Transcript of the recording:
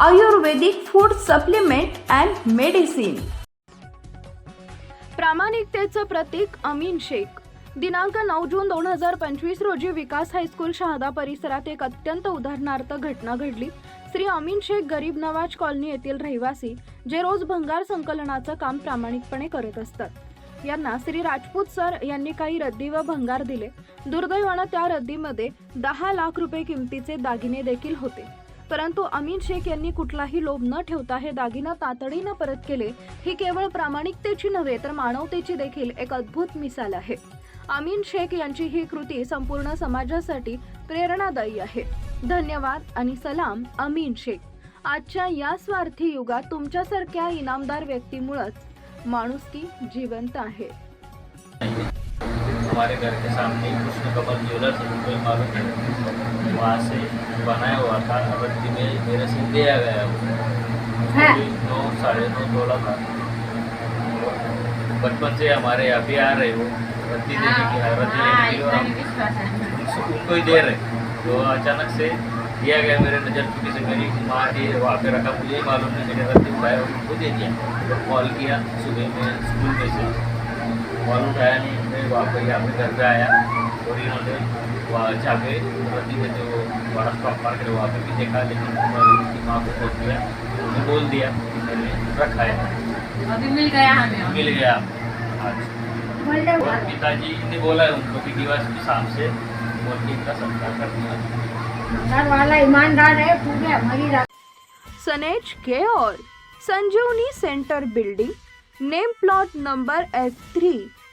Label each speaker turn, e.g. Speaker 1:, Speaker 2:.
Speaker 1: Ayurvedic food supplement and medicine.
Speaker 2: प्रामाणिकतेचं प्रतीक अमीन शेख. दिनांक नऊ जून दोन हजार पंचवीस रोजी विकास हायस्कूल शहादा परिसरात एक अत्यंत उदाहरणार्थ घटना घडली. श्री अमीन शेख गरीब नवाज कॉलनी येथील रहिवासी जे रोज भंगार संकलनाचं काम प्रामाणिकपणे करत असतात. यांना श्री राजपूत सर यांनी काही रद्दी व भंगार दिले. दुर्दैवानं त्या रद्दीमध्ये दहा लाख रुपये किमतीचे दागिने देखील होते. परंतु अमीन शेख यांनी कुठलाही लोभ न ठेवता हे दागिना तातडीनं परत केले. ही केवळ प्रामाणिकतेची नव्हे तर मानवतेची देखील एक अद्भुत मिसाल आहे. अमीन शेख यांची ही कृती संपूर्ण समाजासाठी प्रेरणादायी आहे. धन्यवाद आणि सलाम अमीन शेख. आजच्या या स्वार्थी युगात तुमच्यासारख्या इनामदार व्यक्तीमुळंच माणुसकी जिवंत आहे.
Speaker 3: हमारे घर के सामने कृष्ण कमल ज्वेलर्स मालूम है। वहाँ से बनाया हुआ था रद्दी में मेरे से दिया गया वो नौ साढ़े नौ तोला था। बचपन से हमारे यहाँ भी आ रहे वो रद्दी देने की रद्दी लेने के और हम उनको ही। दे रहे। तो अचानक से दिया गया मेरे नज़र चुकी से मेरी माँ जी वहाँ पे रखा मुझे ही मालूम नहीं मेरे रद्दी उठाया और उनको दे दिया। तो कॉल किया सुबह में स्कूल में से। कॉल उठाया नहीं मैं वहाँ पर यहाँ पे घर पे आया और इन्होंने वहाँ जाके रद्दी में जो बड़ा स्टॉक मार्केट है वहाँ पे भी देखा लेकिन मैं उनकी माँ को फ़ोन किया उन्होंने बोल दिया मैंने रखा है।
Speaker 4: अभी मिल गया हमें।
Speaker 3: मिल गया। आज। और पिताजी ने बोला है उनको कि दिवस की शाम से मोदी का संस्कार करना
Speaker 4: घर वाला ईमानदार है पूरे हमारी
Speaker 2: सनेज के और Sanjeevani centre building name plot number S three